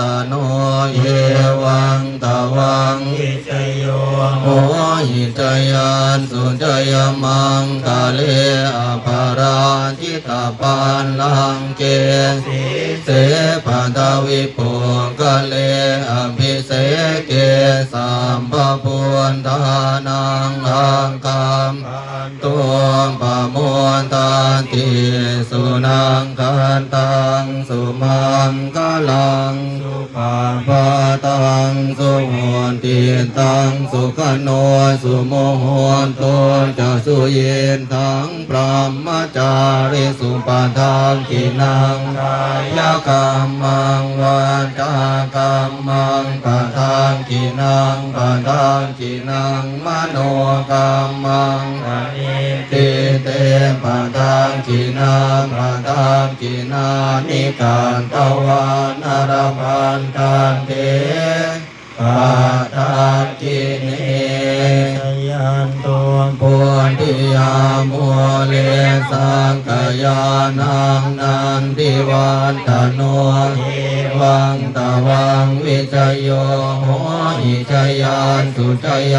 ตโนเยวังตวังอิจโยโอหิจยันสุจยมังกาเลอภาราทิตาปันลังเกสีเสปะทวิปุกะเลอภิเสเกสัมปพุนทานังอังคัมตัวปะมวนตาติสุนังกันตังสุมังกลัง สุปาปะตังสุโหติตังสุขโนสุโมโหตุจะสุเยนทังพรหมจาริสุปทานกินังกายกรรมังวันจากรรมังปะทานกินังปะทานกินังมโนกรรมังปานิ ปะทานกินังปะทานกินานิการตวานารพันตันเตปะทานกิเนชยันตัวปุติยามุเลสังกยานังนันทิวันตโนเอวังตวังวิจโยโหอิจยานสุจย